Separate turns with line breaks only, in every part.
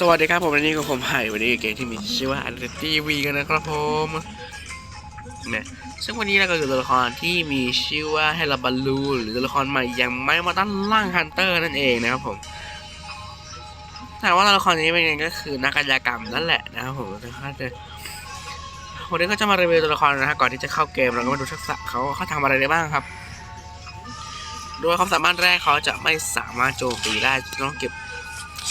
สวัสดีครับผมวันนี้ก็ผมไห่วันนี้เกมที่มีชื่อว่าอันตีวีกันนะครับผมเนี่ยซึ่งวันนี้เราก็คือตัวละครที่มีชื่อว่าเฮลาบาลูหรือตัวละครใหม่อยังไม่มาตั้งร่างฮันเตอร์นั่นเองนะครับผมแต่ว่าตัวละครนี้เป็นไงก็คือนักกายกรรมนั่นแหละนะครับผมถ้าจะวันนี้ก็จะมารีวิวตัวละครนะฮะก่อนที่จะเข้าเกมเราก็มาดูทักษะเขาเขาทำอะไรได้บ้างครับโดยความสามารถแรกเขาจะไม่สามารถโจมตีได้ต้องเก็บ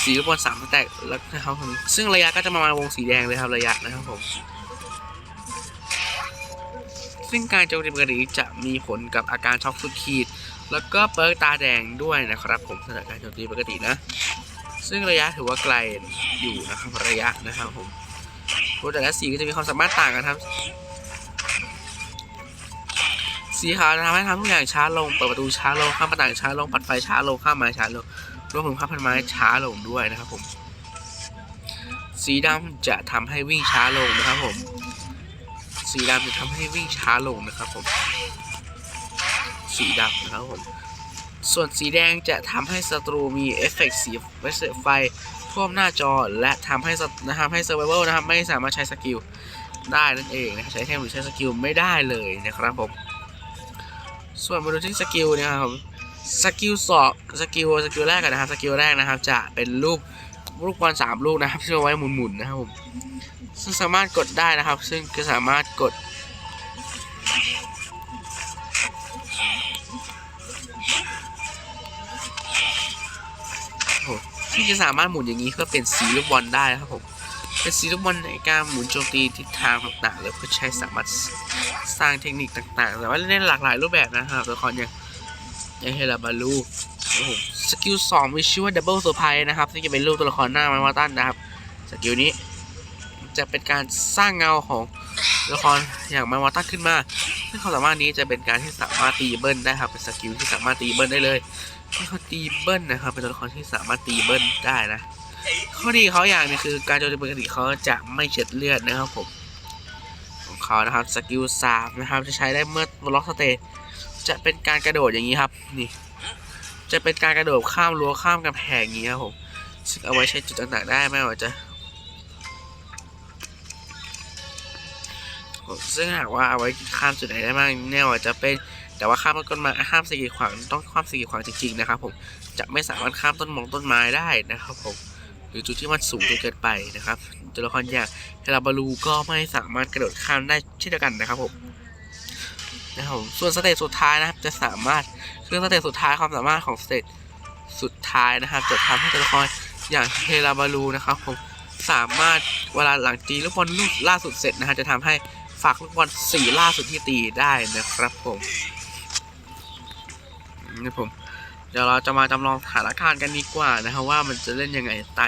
สีลูกบอลสามแตกแล้วนะครับผมซึ่งระยะก็จะประมาณวงสีแดงเลยครับระยะนะครับผมซึ่งการโจมตีปกติจะมีผลกับอาการช็อกสุดขีด แล้วก็เปิร์กตาแดงด้วยนะครับ ผมสำหรับการโจมตีปกตินะ ซึ่งระยะถือว่าไกลอยู่นะครับระยะนะครับผมโดยแต่ละสีก็จะมีความสามารถต่างกันครับสีขาวจะทำให้ทำทุกอย่างช้าลง เปิดประตูช้าลง ข้ามประต่างช้าลง ปัดไฟช้าลง ข้ามไม้ช้าลง รวมถึงพับพันไม้ช้าลงด้วยนะครับผม สีดำจะทำให้วิ่งช้าลงนะครับผม สีดำจะทำให้วิ่งช้าลงนะครับผม สีดำนะครับผม ส่วนสีแดงจะทำให้ศัตรูมีเอฟเฟกต์สีไฟท่วมหน้าจอและทำให้ศัตทำให้เซอร์ไวเวลนะครับไม่สามารถใช้สกิลได้นั่นเองนะครับใช้แค่หรือใช้สกิลไม่ได้เลยนะครับผม ส่วนมาดูที่สกิลเนี่ยครับ สกิลสองสกิลสกิลแรกกันนะครับสกิลแรกนะครับ จะเป็นรูปลูกบอลสามลูกนะครับที่เอาไว้หมุนๆนะครับผมซึ่งสามารถกดได้นะครับ ซึ่งก็สามารถกด ที่จะสามารถหมุนอย่างนี้เพื่อเป็นสีลูกบอลได้นะครับผมเป็นสีลูกบอลในการหมุนโจมตีทิศทางต่างๆเลยเพื่อใช้สามารถสร้างเทคนิคต่างๆ แต่ว่าเล่นหลากหลายรูปแบบนะครับตัวละครอย่าง ยังเฮลาบารู้สกิลสองมีชื่อว่าดับเบิลเซอร์ไพรส์นะครับซึ่งจะเป็นรูปตัวละครหน้ามามาตันนะครับ สกิลนี้จะเป็นการสร้างเงาของตัวละครอย่างมามาตันขึ้นมาซึ่งความสามารถนี้จะเป็นการที่สามารถตีเบิ้ลได้ครับ เป็นสกิลที่สามารถตีเบิ้ลได้เลยที่เขาตีเบิ้ลนะครับ เป็นตัวละครที่สามารถตีเบิ้ลได้นะ ข้อดีเขาอย่างนึงคือการโจมตีปกติเขาจะไม่เช็ดเลือดนะครับผมของเขานะครับสกิลสามนะครับจะใช้ได้เมื่อล็อกสเตจ จะเป็นการกระโดดอย่างนี้ครับ นี่ จะเป็นการกระโดดข้ามรั้วข้ามกำแพงอย่างนี้ครับผมซึ่งเอาไว้ใช้จุดต่างๆได้ไม่ว่าจะซึ่งหากว่าเอาไว้ข้ามจุดไหนได้บ้างแน่ว่าจะเป็นแต่ว่าข้ามต้นไม้ข้ามสิ่งกีดขวางต้องข้ามสิ่งกีดขวางจริงๆนะครับผมจะไม่สามารถข้ามต้นมงต้นไม้ได้นะครับผมหรือจุดที่มันสูงจนเกินไปนะครับตัวละครอย่างเฮลาบาลูก็ไม่สามารถกระโดดข้ามได้เช่นเดียวกันนะครับผม นะครับส่วนสเตจสุดท้ายนะครับ จะสามารถคือสเตจสุดท้ายความสามารถของสเตจสุดท้ายนะครับ จะทำให้ตัวละครอย่างเฮลาบาลูนะครับผมสามารถเวลาหลังตีลูกบอลลูกล่าสุดเสร็จนะฮะจะทำให้ฝากลูกบอลสี่ล่าสุดที่ตีได้นะครับผมนี่ผมเดี๋ยวเราจะมาจำลองสถานการณ์กันดีกว่านะครับว่ามันจะเล่นยังไงใต้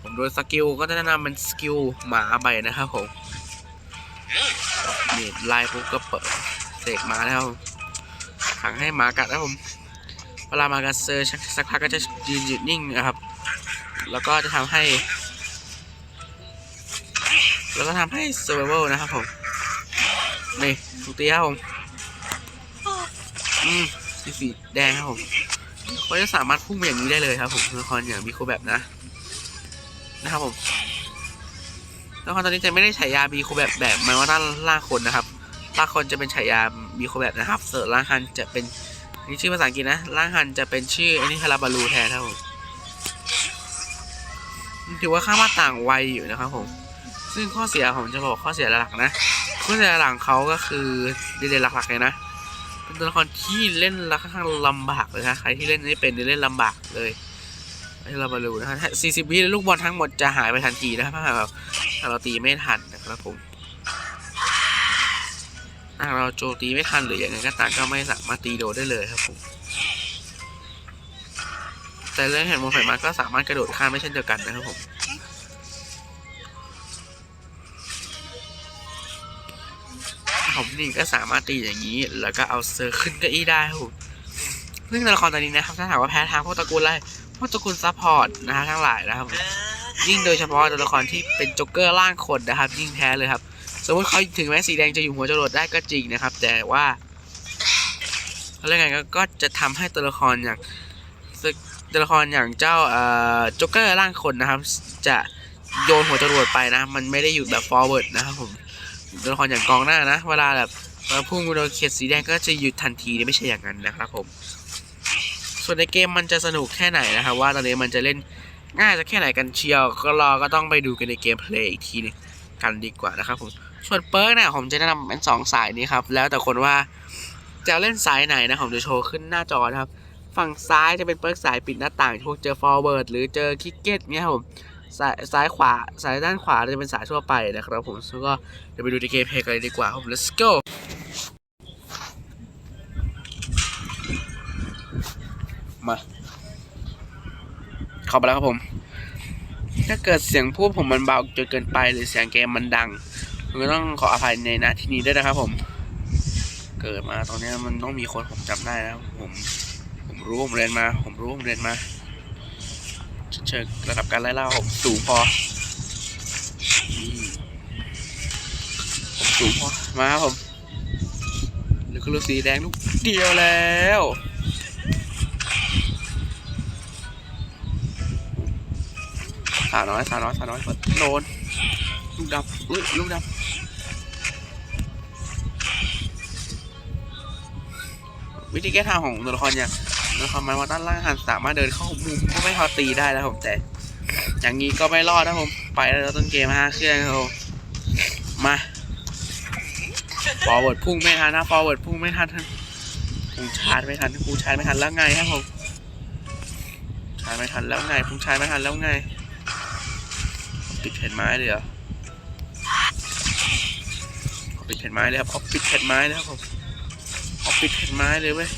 ผมโดยสกิลก็จะแนะนำเป็นสกิลหมาไปนะครับผมนี่ไล่ปุ๊บก็เปิด เสกมาแล้วขังให้หมากัดนะผมเวลามากัดเซอร์สักพักก็จะยืนหยุดนิ่งนะครับ แล้วก็จะทำให้ แล้วก็ทำให้เซอร์ไวนะครับผมนี่ถูกตีครับผมอืมสีสีแดงครับผมเขาจะสามารถพุ่งไปอย่างนี้ได้เลยครับผมละครอย่างมีโคแบบนะ นะครับผมละครตอนนี้จะไม่ได้ฉายาบีโคแบบแบบมันว่าด้านล่างคนนะครับ ล่างคนจะเป็นฉายาบีโคแบบนะครับเสิร์ล่างฮันจะเป็นนี่ชื่อภาษาอังกฤษนะล่างฮันจะเป็นชื่ออันนี้คาราบาลูแทนครับผมถือว่าค่ามาต่างวัยอยู่นะครับผม ซึ่งข้อเสียผมจะบอกข้อเสียหลักนะข้อเสียหลักเขาก็คือเด่นๆหลักๆเลยนะเป็นตัวละครที่เล่นลค่อนข้างลำบากเลยนะใครที่เล่นไม่เป็นเล่นลำบากเลยให้เรามาดูนะฮะ40วิลูกบอลทั้งหมดจะหายไปทันทีนะครับถ้าเราตีไม่ทันนะครับผม ถ้าเราโจมตีไม่ทันหรืออย่างไรก็ตามก็ไม่สามารถตีโดนได้เลยครับผมแต่เรื่องเห็นมงไฟมาก็สามารถกระโดดข้ามไม่เช่นเดียวกันนะครับผมผมนี่ก็สามารถตีอย่างนี้ แล้วก็เอาเซอร์ขึ้นเก้าอี้ได้ครับผมซึ่งตัวละครตัวนี้นะครับถ้าถามว่าแพ้ทางพวกตระกูลอะไรพวกตระกูลซัพพอร์ตนะฮะทั้งหลายนะครับยิ่งโดยเฉพาะตัวละครที่เป็นจ็กเกอร์ร่างคนนะครับ ยิ่งแพ้เลยครับ สมมติเขาถึงแม้สีแดงจะอยู่หัวจรดได้ก็จริงนะครับ แต่ว่าอะไรยกไงก็ก็จะทำให้ตัวละครอย่างตัวละครอย่างเจ้าเอ่อจ็อกเกอร์ร่างคนนะครับ จะโยนหัวจรวดไปนะ มันไม่ได้หยุดแบบ forward นะครับผมตัวละครอย่างกองหน้านะ เวลาแบบเวลาพุ่งโดนเขตสีแดงก็จะหยุดทันทีไม่ใช่อย่างนั้นนะครับผม ส่วนในเกมมันจะสนุกแค่ไหนนะครับ ว่าตอนนี้มันจะเล่นง่ายจะแค่ไหนกันเชียว ก็รอก็ต้องไปดูกันในเกมเพลย์อีกทีหนึงกันดีกว่านะครับผม ส่วนเปิร์กเนี่ยผมจะแนะนำเป็นสองสายนี้ครับ แล้วแต่คนว่าจะเล่นสายไหนนะผมจะโชว์ขึ้นหน้าจอนะครับ ฝั่งซ้ายจะเป็นเปิร์กสายปิดหน้าต่างพวกเจอ forward หรือเจอคิกเก็ตเนี่ยครับผมสายซ้ายขวาสายด้านขวาจะเป็นสายทั่วไปนะครับผมซึ่งก็เดี๋ยวไปดูในเกมเพลย์กันเลยดีกว่าครับ let's go มาเข้าไปแล้วครับผม ถ้าเกิดเสียงพูดผมมันเบาจนเกินไปหรือเสียงเกมมันดัง ผมก็ต้องขออภัยในนาที่นี้ด้วยนะครับ ผม เกิดมาตรงเนี้มันต้องมีคนผมจำได้แล้วผมผมรู้ผมเรียนมา ผมรู้ผมเรียนมาเชิงระดับการไล่ล่าผมสูงพอผมสูงพอมาครับผมหรือคือลูกสีแดงลูกเดียวแล้วสาวน้อยสาวน้อยสาวน้อยกดโดนลูกดำอุ้ยลูกดำ วิธีแก้ทางของตัวละครอย่างตัวละครมันว่าด้านล่างหันสามารถเดินเข้ามุมก็ไม่พอตีได้แล้วผมแต่ อย่างนี้ก็ไม่รอดนะผมไปแล้วต้นเกมห้าเครื่องครับผมมาฟอร์เวิร์ดพุ่งไม่ทันนะฟอร์เวิร์ดพุ่งไม่ทันพุ่งชาร์จไม่ทันพุ่งชาร์จไม่ทันแล้วไงครับผมชาร์จไม่ทันแล้วไงพุ่งชาร์จไม่ทันแล้วไง ปิดแผ่นไม้เลยเหรอปิดแผ่นไม้เลยครับเอาปิดแผ่นไม้เลยครับผม เอาปิดแผ่นไม้เลยเว้ย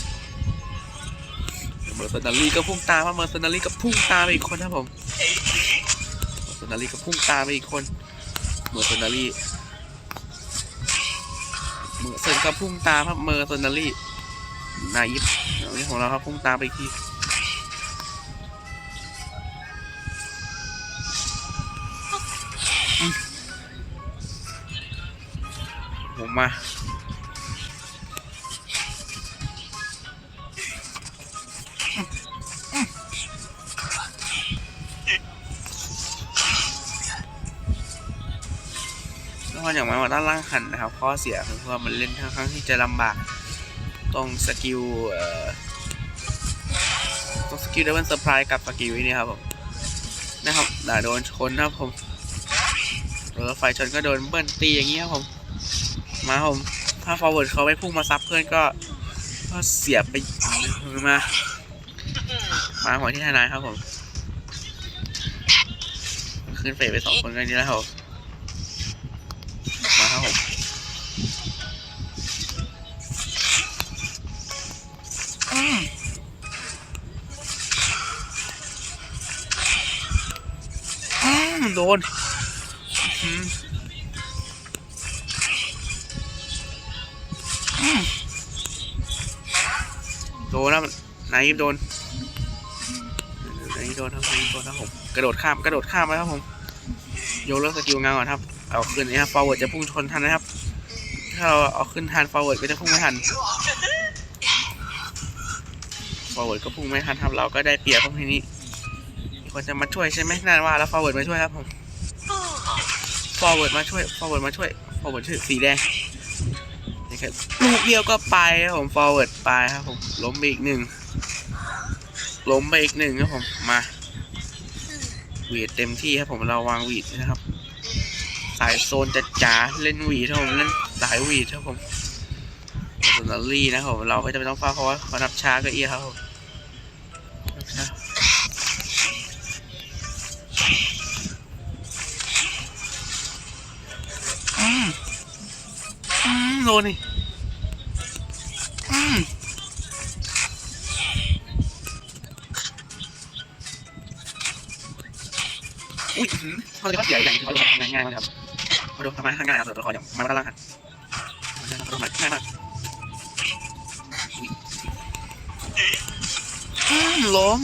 เมอร์ซนารีก็พุ่งตามครับเมอร์ซนารีก็พุ่งตามไปอีกคนครับผมเมอร์ซนารีก็พุ่งตามไปอีกคนเมอร์ซนารีเมอร์เซนก็พุ่งตามครับเมอร์ซนารีนายยิปนนี้ของเราครับพุ่งตามไปทีอืมผมมา แล้วก็อย่างมาว่าด้านล่างหันนะครับ ข้อเสียคือว่ามันเล่นค่อนข้างที่จะลำบาก ตรงสกิลเอ่อตรงสกิลเดวินเซอร์ไพรส์กับสกิลนี่ครับผมนะครับด่าโดนชนนะครับผมรถไฟชนก็โดนเบิ้ลตีอย่างเงี้ยครับผม มาครับผม ถ้าฟอร์เวิร์ดเขาไม่พุ่งมาซับเพื่อนก็ก็เสียบไปมา มาหัวที่ทนายครับผม ขึ้นเฟสไปสองคนกันนี้แล้วครับ นโดนแล้วนายโดนนายโดนครับนายโดนครับผมกระโดดข้ามกระโดดข้ามไปครับผมโยกเลิกสกิลงานก่อนครับ เอาขึ้นนี่ครับ forward จะพุ่งชนทันนะครับ ถ้าเราเอาขึ้นทัน forward ก็จะพุ่งไม่ทันฟอร์เวิร์ดก็พุ่งไม่ทันครับเราก็ได้เปรียบพวกทีนี้ มีคนจะมาช่วยใช่ไหมน่าว่าแล้วฟอร์เวิร์ดมาช่วยครับผมฟอร์เวิร์ดมาช่วยฟอร์เวิร์ดมาช่วยฟอร์เวิร์ดชื่อสีแดงนี่ครับลูกเดียวก็ไปครับผมฟอร์เวิร์ดไปครับผมล้มไปอีกหนึ่งล้มไปอีกหนึ่งครับผมมาหวีดเต็มที่ครับผมเราวางหวีดนะครับ สายโซนจะจ๋าเล่นหวีดครับผมเล่นสายหวีดครับผมส่วนลอรี่นะครับผมเราก็จะไม่ต้องเฝ้าเพราะว่าเขานับช้าก็เอียครับผม โดนนี่อืมอุ้ยหืมเขาเลยก็เสียอย่างที่าทำง่ายมากครับเขาโดนทำง่ายง่ายครับตัวละครอย่างมันก็ล่างหันมันก็ง่ายมากล้ม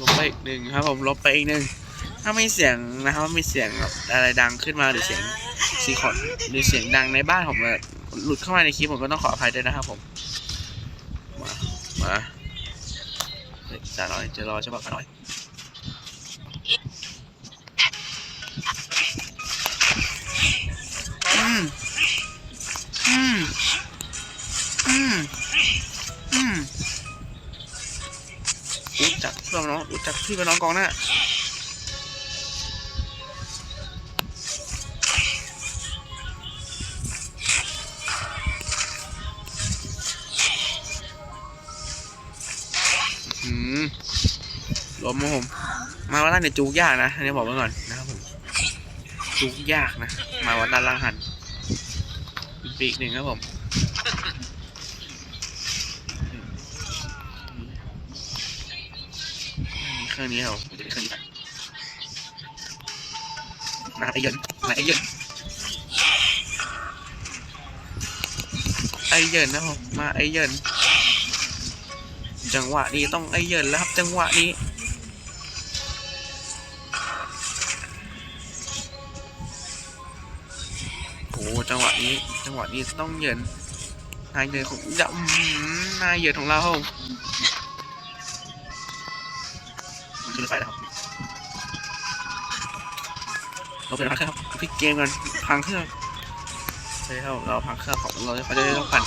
ล้มไปอีกหนึ่งครับผมล้มไปอีกหนึ่งถ้าไม่เสียงนะครับมีเสียงแบบอะไรดังขึ้นมาหรือเสียง ซีคอร์ดหรือเสียงดังในบ้านผมแบบหลุดเข้ามาในคลิปผมก็ต้องขออภัยด้วยนะครับผม มา มาจ่าน้อยจะรอใช่ปะจ่าน้อยอืมอืมอืมอืมรู้จักเพื่อนน้องรู้จักพี่กับน้องกองหน้า มผมมาวันนั้นเนี่ยจูกยากนะอันนี้บอกไว้ก่อนนะครับผมจูกยากนะ มาวันด้านล่างหันอีกปีกหนึ่งครับผมเครื่องนี้ครับผมจะเป็นเครื่องนี้มาไอเยินมาไอเยินไอเยินนะครับผมมาไอเยินจังหวะนี้ต้องไอเยินแล้วครับจังหวะนี้ จังหวะนี้ จังหวะนี้ต้องเยินนายเยินของจะอื้อหือนายเยินของเราขึ้นรถไฟแล้วครับเราเป็นพักเครื่องครับพลิกเกมกันพังเครื่องใช่ครับเราพังเครื่องของเราเขาจะได้ต้องปั่น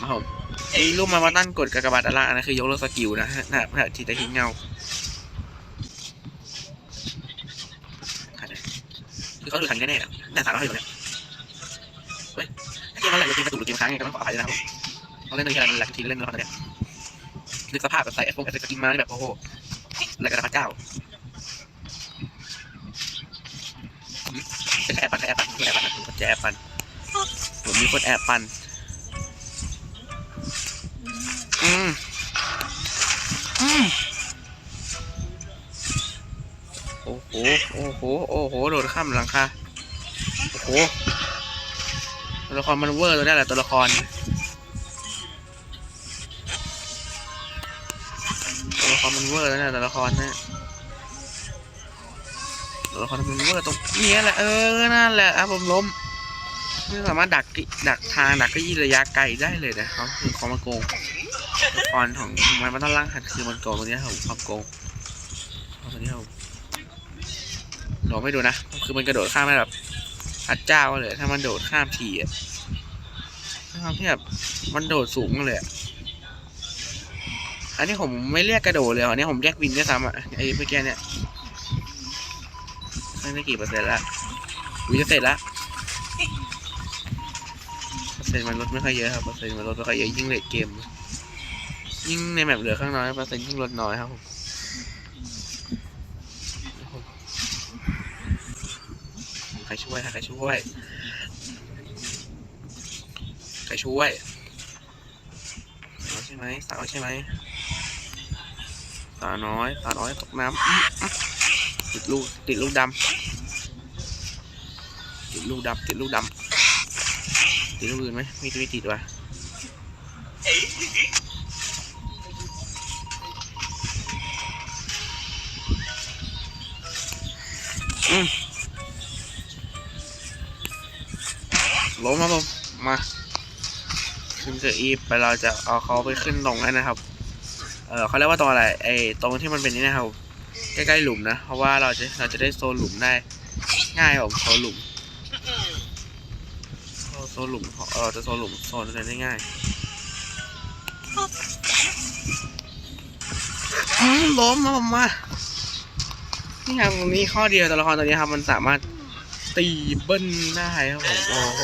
มาครับไอ้รูปมามาตั้นกดกากบาทด้านล่านนั้นคือยกเลิกสกิลนะฮะนะนะที่ตะทิ้งเงา คือเขาถือคันแน่ๆอะหน้าตาเราให้อยู่เนี่ยเฮ้ยเกมอะไรเกมกระตุกหรือเกมค้างไงก็ต้องขออภัยด้วยนะครับเขาเล่นตัวนี้อะไรแหละทีเล่นแล้วตอนเนี้ยนึกสภาพแบบใส่ไอโฟนไอสกินมานี่แบบโอ้โหอะไรกันนะพระเจ้าเป็นแอบปันแอบปันแอบปันจะแอบปันผมมีคนแอบปันอืมอืม โอ้โหโอ้โห โอ้โห โดดข้ามหลังคา โอ้โห ตัวละครมันเวอร์ตัวนี้แหละตัวละคร ตัวละครมันเวอร์แล้วเนี่ยตัวละครเนี่ยตัวละครมันเวอร์ตรงนี้แหละ เออ นั่นแหละอะผมล้มไม่สามารถดักกิดักทางดักก็ยี่ระยะไกลได้เลยนะเขาคือเขามโกงตัวละครของมันมันต้องล่างหัดคือมันโกงตัวนี้ครับความโกงตัวนี้ครับ ผมลองไม่ดูนะ คือมันกระโดดข้ามแบบพระเจ้าเลย ถ้ามันโดดข้ามทีอะข้ามที่แบบมันโดดสูงเลยอะอันนี้ผมไม่เรียกกระโดดเลยอันนี้ผมเรียกวินด้วยซ้ำอะไอ้เมื่อกี้เนี่ยไม่ได้กี่เปอร์เซ็นต์ละวิจะเสร็จละเปอร์เซ็นต์มันลดไม่ค่อยเยอะครับเปอร์เซ็นต์มันลดไม่ค่อยเยอะยิ่งเลทเกม ยิ่งในแมปเหลือข้างน้อยเปอร์เซ็นต์ยิ่งลดน้อยครับผม ใครช่วยใครช่วย ใครช่วยสาวใช่ไหมสาวใช่ไหมสาวน้อยสาวน้อยตกน้ำติดลูกติดลูกดำติดลูกดำติดลูกดำติดลูกอื่นไหมมีตัวติดวะอืม ล้มครับผมมาขึ้นเจออีฟไปเราจะเอาเขาไปขึ้นตรงนั้นนะครับ เออเขาเรียกว่าตรงอะไรไอ้ตรงที่มันเป็นนี่นะครับใกล้ๆหลุมนะ เพราะว่าเราจะเราจะได้โซนหลุมได้ ง่ายผมโซนหลุมโซนหลุมเราจะโซนหลุมโซนได้ง่ายล้มมาผมมานี่ครับมีข้อเดียวตัวละครตัวนี้ครับมันสามารถ ตีเบิ้ลได้ครับผมโอ้โห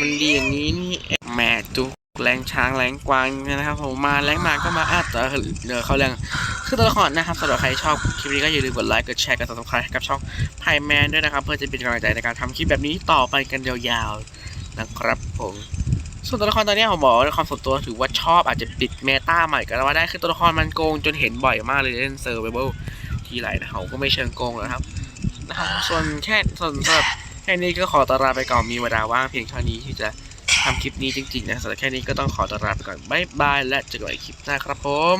มันดีอย่างนี้นี่แหม่จุกแรงช้างแรงกวางนะครับผมมาแรงมาก็มาอะแต่เดี๋ยวเขาเรื่องคือตัวละครนะครับสำหรับใครชอบคลิปนี้ก็อย่าลืมกดไลค์กดแชร์กด subscribe กับช่องไพแมนด้วยนะครับ เพื่อจะเป็นกำลังใจในการทำคลิปแบบนี้ต่อไปกันยาวๆนะครับผมส่วนตัวละครตอนนี้ผมบอกว่าความส่วนตัวถือว่าชอบอาจจะติดเมตาใหม่ก็ว่าได้คือตัวละครมันโกงจนเห็นบ่อยมากเลยเล่นเซอร์ไวเบิลทีไรนะเขาก็ไม่เชิงโกงนะครับ นะครับส่วนแค่ส่วนสำหรับแค่นี้ก็ขอตัวลาไปก่อนมีเวลาว่างเพียงเท่านี้ที่จะทำคลิปนี้จริงๆนะสำหรับแค่นี้ก็ต้องขอตัวลาไปก่อนบ๊ายบายและเจอกันใหม่คลิปหน้าครับผม